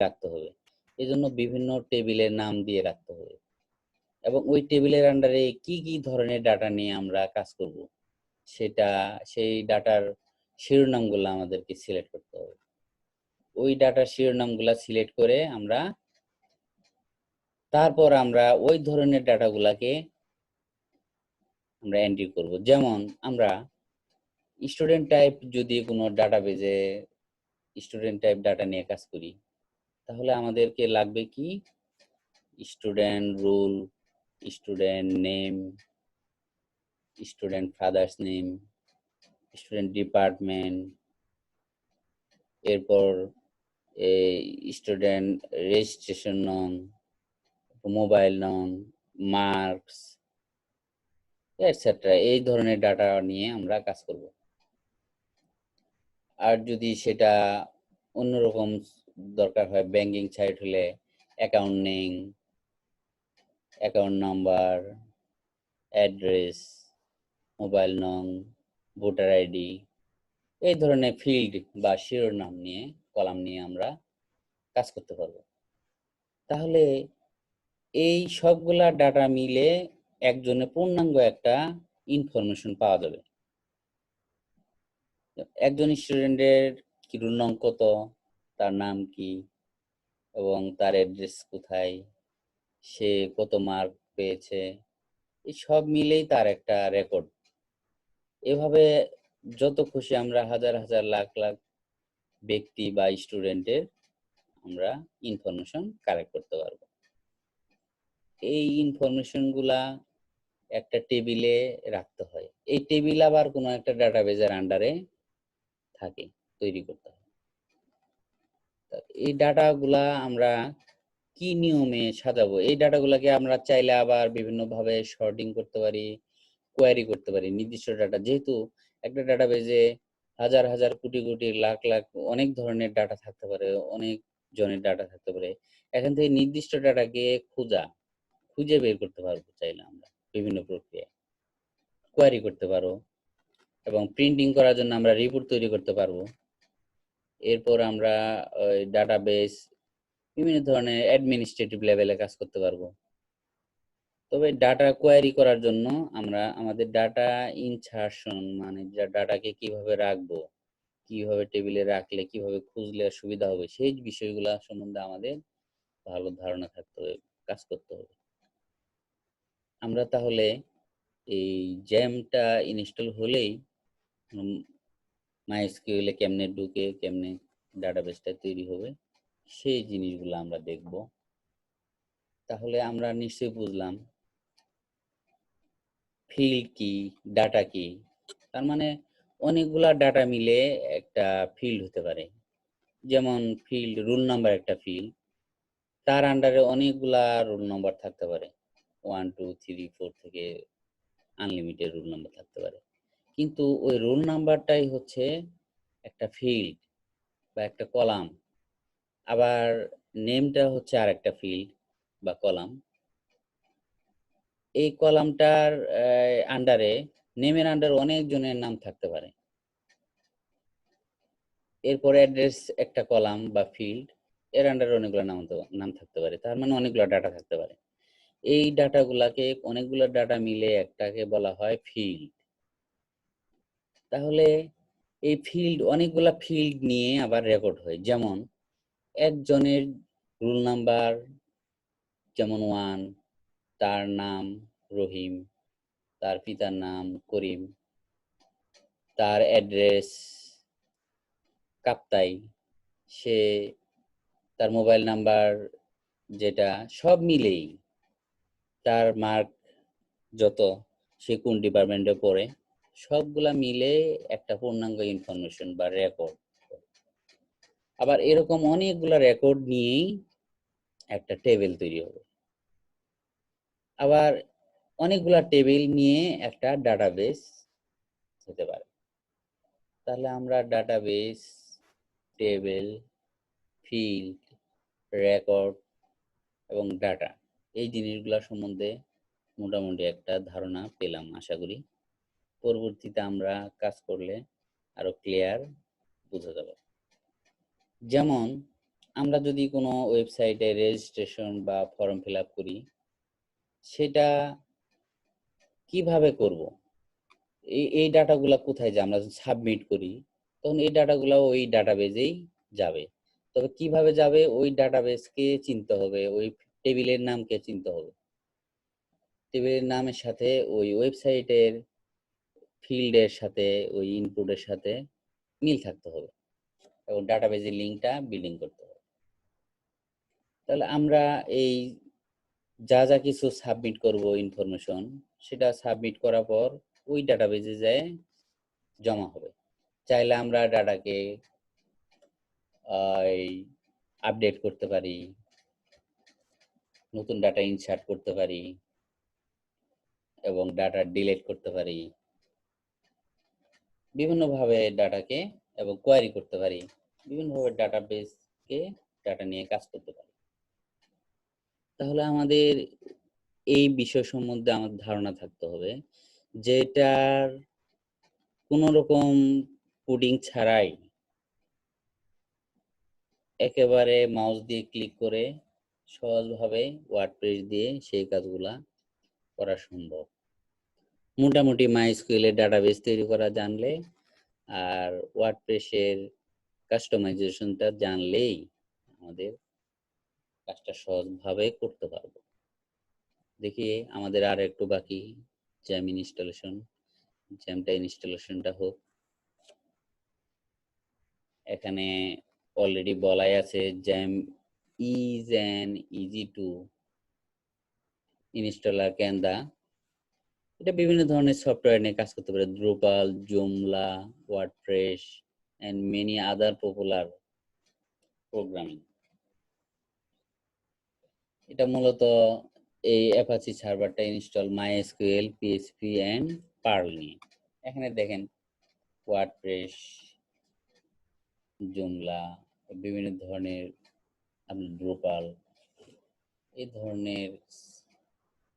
রাখতে হবে। এই জন্য বিভিন্ন টেবিলের নাম দিয়ে রাখতে হবে। এবং ওই টেবিলের আন্ডারে কি কি ধরনের ডাটা নিয়ে আমরা কাজ করব, সেটা, সেই ডাটার শিরোনামগুলো আমাদেরকে সিলেক্ট করতে হবে। ওই ডাটার শিরোনামগুলো সিলেক্ট করে আমরা, তারপর আমরা ওই ধরনের ডাটাগুলাকে আমরা এন্ট্রি করব। যেমন আমরা স্টুডেন্ট টাইপ যদি কোনো ডাটাবেজে স্টুডেন্ট টাইপ ডাটা নিয়ে কাজ করি তাহলে আমাদেরকে লাগবে কি? Student roll student name student father's name student department এরপর স্টুডেন্ট রেজিস্ট্রেশন নং মোবাইল নং মার্কস এটসেট্রা এই ধরনের ডাটা নিয়ে আমরা কাজ করব। আর যদি সেটা অন্যরকম দরকার হয় ব্যাংকিং সাইট হলে accounting account number address mobile নং ভোটার আইডি এই ধরনের ফিল্ড বা শিরোনাম নিয়ে, কলাম নিয়ে আমরা কাজ করতে পারব। তাহলে এই সবগুলা ডাটা মিলে একজনের পূর্ণাঙ্গ একটা ইনফরমেশন পাওয়া যাবে। একজন স্টুডেন্টের কি রোল নং কত? তার নাম কি? এবং তার অ্যাড্রেস কোথায়? সে কত মার্ক পেয়েছে? এই সব মিলেই তার একটা রেকর্ড এভাবে যত খুশি আমরা হাজার হাজার লাখ লাখ ব্যক্তি বা স্টুডেন্টের আমরা ইনফরমেশন কালেক্ট করতে পারব। এই ইনফরমেশনগুলা একটা টেবিলে রাখতে হয়। এই টেবিল আবার কোনো একটা ডাটাবেজের আন্ডারে থাকে, তৈরি করতে এই ডাটাগুলা আমরা কি নিয়মে সাজাবো? এই ডাটাগুলাকে আমরা চাইলে আবার বিভিন্ন ভাবে শর্টিং করতে পারি কোয়ারি করতে পারি, নির্দিষ্ট ডাটা। যেহেতু একটা ডাটাবেজে হাজার হাজার, কোটি কোটি, লাখ লাখ অনেক ধরনের ডাটা থাকতে পারে, অনেক জনের ডাটা থাকতে পারে, এখান থেকে নির্দিষ্ট ডাটাকে খোঁজা, খুঁজে বের করতে পারব চাইলে আমরা বিভিন্ন প্রক্রিয়ায়। কোয়ারি করতে পারো এবং প্রিন্টিং করার জন্য আমরা রিপোর্ট তৈরি করতে পারব। এরপর আমরা, ওই ডাটাবেস বিভিন্ন ধরনের অ্যাডমিনিস্ট্রেটিভ লেভেলে কাজ করতে পারব। তবে ডাটা কোয়ারি করার জন্য আমরা, আমাদের ডাটা ইনসার্শন মানে ডাটাকে কীভাবে রাখব, কীভাবে টেবিলে রাখলে, কীভাবে খুঁজলে সুবিধা হবে, সেই বিষয়গুলো সম্বন্ধে আমাদের ভালো ধারণা থাকতে হবে, কাজ করতে হবে। আমরা তাহলে এই জ্যামটা ইনস্টল হলেই মাইস্কিউলে কেমনে ঢুকে, কেমনে ডাটাবেসটা তৈরি হবে, সেই জিনিসগুলো আমরা দেখব। তাহলে আমরা নিশ্চয়ই বুঝলাম ফিল্ড কি ডাটা কি। তার মানে অনেকগুলা ডাটা মিলে একটা ফিল্ড হতে পারে। যেমন ফিল্ড রুল নাম্বার একটা ফিল্ড তার আন্ডারে অনেকগুলা রুল নাম্বার থাকতে পারে। ওয়ান টু থ্রি ফোর থেকে আনলিমিটেড রুল নাম্বার থাকতে পারে। কিন্তু ওই রোল নাম্বারটাই হচ্ছে একটা ফিল্ড বা একটা কলাম আবার নেমটা হচ্ছে আর একটা ফিল্ড বা কলাম এই কলামটার আন্ডারে নেমের আন্ডারে অনেকজনের নাম থাকতে পারে। এরপরে অ্যাড্রেস একটা কলাম বা ফিল্ড এর আন্ডারে অনেকগুলো নাম নাম থাকতে পারে। তার মানে অনেকগুলো ডাটা থাকতে পারে। এই ডাটাগুলাকে অনেকগুলো ডাটা মিলে একটাকে বলা হয় ফিল্ড তাহলে এই ফিল্ড অনেকগুলা ফিল্ড নিয়ে আবার রেকর্ড হয়। যেমন একজনের রুল নাম্বার যেমন ওয়ান তার নাম রহিম, তার পিতার নাম করিম, তার অ্যাড্রেস কাপ্তাই, সে তার মোবাইল নাম্বার যেটা, সব মিলেই তার মার্ক যত, সে কোন ডিপার্টমেন্টে পড়ে সবগুলা মিলে একটা পূর্ণাঙ্গ ইনফরমেশন বা রেকর্ড আবার এরকম অনেকগুলা রেকর্ড নিয়েই একটা টেবিল তৈরি হবে। আবার অনেকগুলা টেবিল নিয়ে একটা ডাটাবেস হতে পারে। তাহলে আমরা ডাটাবেস টেবিল ফিল্ড রেকর্ড এবং ডাটা এই জিনিসগুলো সম্বন্ধে মোটামুটি একটা ধারণা পেলাম, আশা করি। পরবর্তীতে আমরা কাজ করলে আরও ক্লিয়ার বোঝা যাবে। যেমন, আমরা যদি কোনো ওয়েবসাইটে রেজিস্ট্রেশন বা ফর্ম ফিল করি, সেটা কীভাবে করব? এই এই ডাটাগুলা কোথায় যায়? আমরা সাবমিট করি, তখন এই ডাটাগুলো ওই ডাটাবেজেই যাবে। তবে কীভাবে যাবে? ওই ডাটাবেসকে চিনতে হবে, ওই টেবিলের নামকে চিনতে হবে। টেবিলের নামের সাথে ওই ওয়েবসাইটের ফিল্ডের সাথে, ওই ইনপুটের সাথে মিল থাকতে হবে। এবং ডাটাবেজের লিঙ্কটা বিল্ডিং করতে হবে। তাহলে আমরা এই যা যা কিছু সাবমিট করব ইনফরমেশন সেটা সাবমিট করার পর ওই ডাটাবেজে যায় জমা হবে। চাইলে আমরা ডাটাকে আপডেট করতে পারি, নতুন ডাটা ইনসার্ট করতে পারি, এবং ডাটা ডিলিট করতে পারি। বিভিন্নভাবে ডাটাকে এবং কোয়ারি করতে পারি, বিভিন্নভাবে ডাটাবেসকে ডাটা নিয়ে কাজ করতে পারি। তাহলে আমাদের এই বিষয় সম্বন্ধে আমাদের ধারণা থাকতে হবে যেটার কোনো রকম পুডিং ছাড়াই একেবারে মাউস দিয়ে ক্লিক করে সহজভাবে ওয়ার্ডপ্রেস দিয়ে সেই কাজগুলা করা সম্ভব। মোটামুটি মাইস্কুয়েলের ডাটাবেস তৈরি করা জানলে আর ওয়ার্ডপ্রেসের কাস্টমাইজেশনটা জানলেই আমাদের কাজটা সহজভাবে করতে পারব। দেখি আমাদের আর একটু বাকি জ্যাম ইনস্টলেশন জ্যামটা ইনস্টলেশনটা হোক। এখানে অলরেডি বলাই আছে XAMPP is an easy to installer can the এটা বিভিন্ন ধরনের সফটওয়্যার নিয়ে কাজ করতে পারে। Drupal Joomla WordPress and many other popular programming এটা মূলত এই Apache সার্ভারটা install MySQL PHP and Perl নিয়ে। এখানে দেখেন ওয়ার্ডপ্রেস জুমলা বিভিন্ন ধরনের আপনার ড্রুপাল এই ধরনের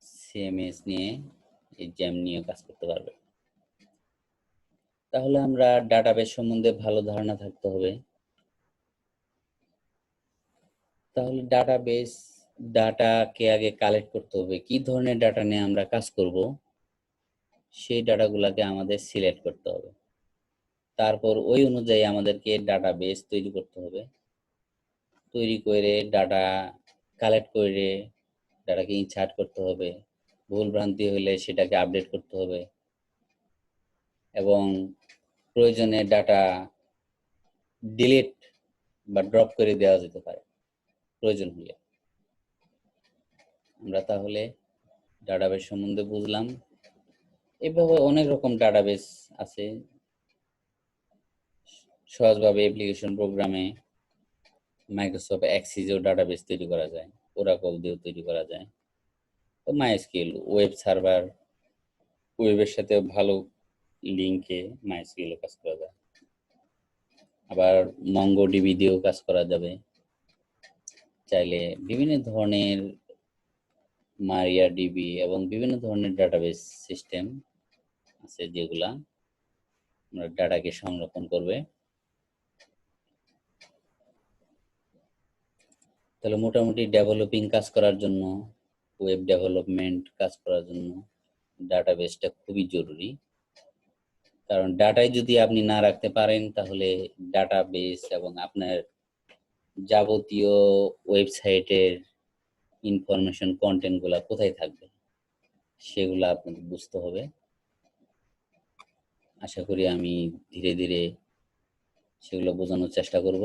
সিএমএস নিয়ে এই জ্যাম নিয়ে কাজ করতে পারবে। তাহলে আমরা ডাটাবেস সম্বন্ধে ভালো ধারণা থাকতে হবে। তাহলে ডাটাবেস ডাটাকে আগে কালেক্ট করতে হবে। কি ধরনের ডাটা নিয়ে আমরা কাজ করব? সেই ডাটাগুলোকে আমাদের সিলেক্ট করতে হবে। তারপর ওই অনুযায়ী আমাদেরকে ডাটাবেস তৈরি করতে হবে। তৈরি করে ডাটা কালেক্ট করে ডাটাকে ইনসার্ট করতে হবে। ভুল ভ্রান্তি হলে সেটাকে আপডেট করতে হবে। এবং প্রয়োজনে ডাটা ডিলিট বা ড্রপ করে দেওয়া যেতে পারে, প্রয়োজন হলে। আমরা তাহলে ডাটাবেস সম্বন্ধে বুঝলাম। এভাবে অনেক রকম ডাটাবেস আছে। সহজভাবে অ্যাপ্লিকেশন প্রোগ্রামে মাইক্রোসফট অ্যাক্সিসেও ডাটাবেস তৈরি করা যায় ওরা ওরাকল দিয়েও তৈরি করা যায়। মাইস্কিল ওয়েব সার্ভার ওয়েবের সাথে ভালো লিঙ্কে মাইস্কিলে কাজ করা যায়। আবার মঙ্গো ডিবি দিয়েও কাজ করা যাবে। চাইলে বিভিন্ন ধরনের মারিয়া ডিবি এবং বিভিন্ন ধরনের ডাটাবেস সিস্টেম আছে যেগুলা আমরা ডাটাকে সংরক্ষণ করবে। তাহলে মোটামুটি ডেভেলপিং কাজ করার জন্য ওয়েব ডেভেলপমেন্ট কাজ করার জন্য ডাটাবেসটা খুবই জরুরি। কারণ ডাটাই যদি আপনি না রাখতে পারেন, তাহলে ডাটাবেস এবং আপনার যাবতীয় ওয়েবসাইটের ইনফরমেশন কন্টেন্টগুলো কোথায় থাকবে, সেগুলো আপনাকে বুঝতে হবে। আশা করি আমি ধীরে ধীরে সেগুলো বোঝানোর চেষ্টা করব।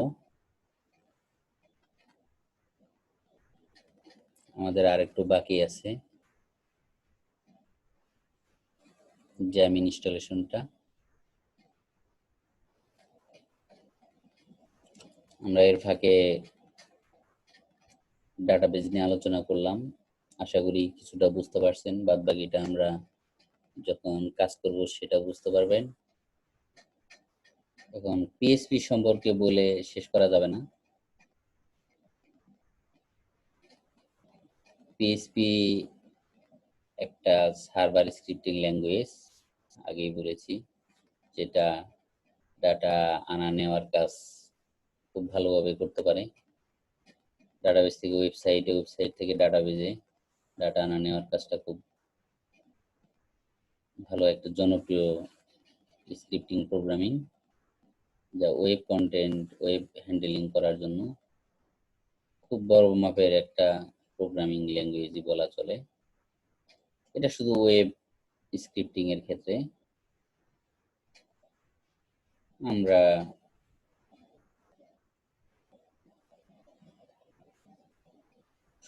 আমাদের আর একটু বাকি আছে। জ্যাম ইনস্টলেশনটা। আমরা এর ফাঁকে ডাটাবেজ নিয়ে আলোচনা করলাম। আশা করি কিছুটা বুঝতে পারছেন। বাদ বাকিটা আমরা যখন কাজ করব সেটা বুঝতে পারবেন। এখন পিএসপি সম্পর্কে বলে শেষ করা যাবে না। পিএসপি একটা সার্ভার স্ক্রিপ্টিং ল্যাঙ্গুয়েজ আগেই বলেছি, যেটা ডাটা আনা নেওয়ার কাজ খুব ভালোভাবে করতে পারে। ডাটাবেস থেকে ওয়েবসাইটে ওয়েবসাইট থেকে ডাটাবেজে ডাটা আনা নেওয়ার কাজটা খুব ভালো একটা জনপ্রিয় স্ক্রিপ্টিং প্রোগ্রামিং যা ওয়েব কন্টেন্ট ওয়েব হ্যান্ডেলিং করার জন্য খুব বড় মাপের একটা প্রোগ্রামিং ল্যাঙ্গুয়েজই বলা চলে। এটা শুধু ওয়েব স্ক্রিপ্টিং এর ক্ষেত্রে। আমরা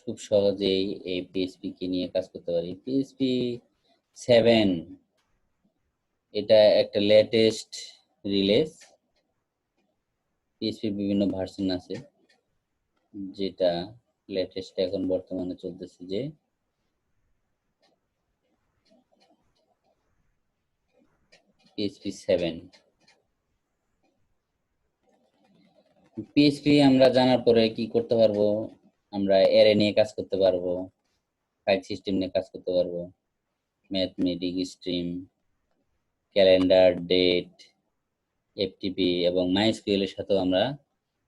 খুব সহজেই এই পিএসপি কে নিয়ে কাজ করতে পারি। পিএসপি সেভেন এটা একটা লেটেস্ট রিলিজ পিএসপি বিভিন্ন ভার্সন আছে, যেটা লেটেস্ট এখন বর্তমানে চলতেছে যে পিএসপি সেভেন পিএসপি আমরা জানার পরে কি করতে পারব? আমরা এরে নিয়ে কাজ করতে পারব ফাইল সিস্টেম নিয়ে কাজ করতে পারব mathematic stream calendar date FTP এবং মাইস্কিউএল এর সাথেও আমরা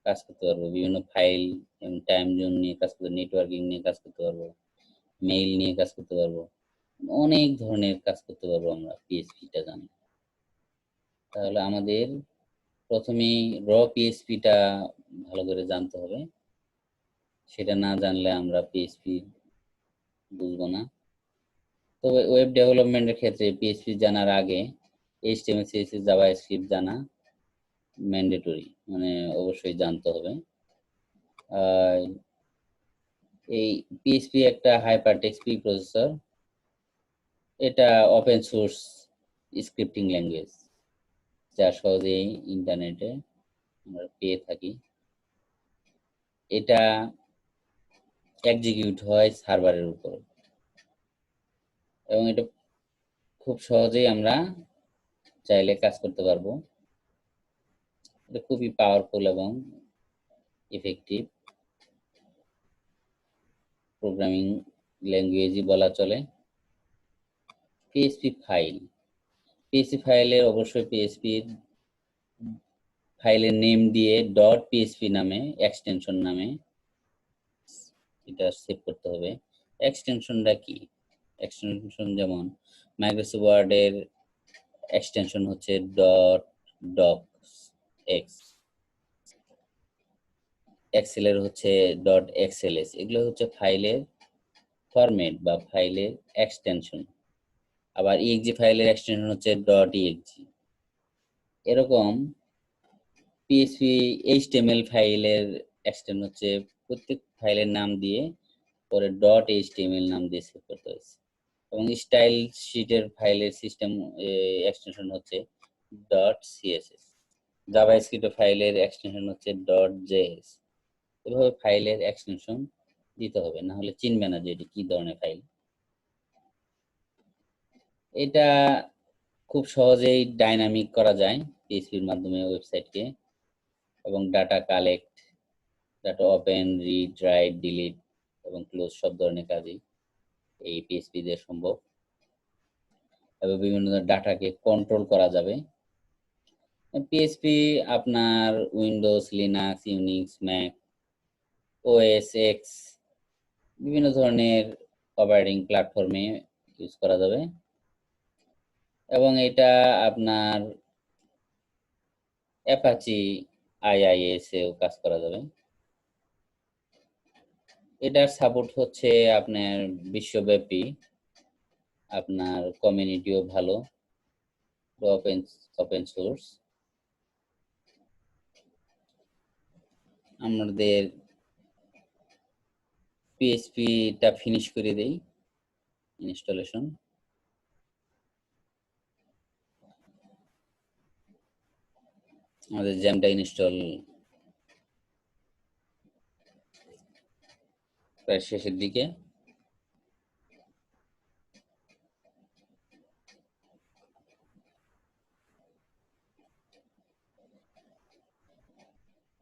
কাজ করতে পারব। বিভিন্ন ফাইল এবং টাইম জোন নিয়ে কাজ করতে নেটওয়ার্কিং নিয়ে কাজ করতে পারব মেইল নিয়ে কাজ করতে পারব, অনেক ধরনের কাজ করতে পারব আমরা পিএসপিটা জানি। তাহলে আমাদের প্রথমেই র পিএসপিটা ভালো করে জানতে হবে। সেটা না জানলে আমরা পিএসপি বুঝব না। তবে ওয়েব ডেভেলপমেন্টের ক্ষেত্রে পিএসপি জানার আগে এইচটিএমএল সিএসএস জাভা স্ক্রিপ্ট জানা ম্যান্ডেটরি মানে অবশ্যই জানতে হবে। এই পিএসপি একটা হাইপার টেক্সট প্রি প্রসেসর এটা ওপেন সোর্স স্ক্রিপ্টিং ল্যাঙ্গুয়েজ যা সহজেই ইন্টারনেটে আমরা পেয়ে থাকি। এটা এক্সিকিউট হয় সার্ভারের উপর। এবং এটা খুব সহজেই আমরা চাইলে কাজ করতে পারব। এটা খুবই পাওয়ারফুল এবং ইফেক্টিভ প্রোগ্রামিং ল্যাঙ্গুয়েজই বলা চলে পিএসপি ফাইল পিএসপি ফাইলের অবশ্যই পিএসপির ফাইলের নেম দিয়ে ডট পিএসপি নামে এক্সটেনশন নামে এটা সেভ করতে হবে। এক্সটেনশনটা কি? এক্সটেনশন যেমন মাইক্রোসফট ওয়ার্ডের এক্সটেনশন হচ্ছে ডট ডক এক্স এক্সেলের হচ্ছে ডট এক্সএলএস এগুলো হচ্ছে ফাইলের ফরম্যাট বা ফাইলের এক্সটেনশন আবার ইএক্সজি ফাইলের এক্সটেনশন হচ্ছে ডট ইএক্সজি এরকম পিএসপি এইচটিএমএল ফাইলের এক্সটেনশন হচ্ছে প্রত্যেক ফাইলের নাম দিয়ে পরে ডট এইচটিএমএল নাম দিয়ে সেভ করতে হয়েছে। এবং স্টাইল শিটের ফাইলের সিস্টেম এক্সটেনশন হচ্ছে ডট সিএসএস জাভা স্ক্রিপ্ট ফাইলের এক্সটেনশন হচ্ছে ডট জেএস এভাবে ফাইলের এক্সটেনশন দিতে হবে, না হলে চিনবে না যে এটি কি ধরনের ফাইল। এটা খুব সহজেই ডাইনামিক করা যায় পিএসপির মাধ্যমে ওয়েবসাইটকে এবং data collect data open read write delete এবং ক্লোজ সব ধরনের কাজই এই পিএসপি দিয়ে সম্ভব। এবং বিভিন্ন ডাটাকে কন্ট্রোল করা যাবে। পিএসপি আপনার Windows Linux Unix Mac OS X বিভিন্ন ধরনের অপারেটিং প্ল্যাটফর্মে ইউজ করা যাবে। এবং এটা আপনার অ্যাপাচি আইআইএস এও কাজ করা যাবে। এটার সাপোর্ট হচ্ছে আপনার বিশ্বব্যাপী, আপনার কমিউনিটিও ভালো ওপেন ওপেন সোর্স আমাদের পিএইচপিটা ফিনিশ করে দেই ইনস্টলেশন আমাদের জ্যামটা ইনস্টল প্রায় শেষের দিকে।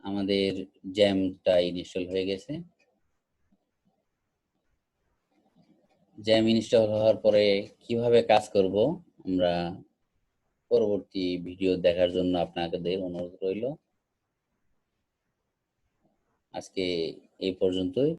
আমাদের জ্যামটা ইনস্টল হয়ে গেছে। জ্যাম ইনস্টল হওয়ার পরে কীভাবে কাজ করব, আমরা পরবর্তী ভিডিও দেখার জন্য আপনাদের অনুরোধ রইল আজকে এই পর্যন্তই।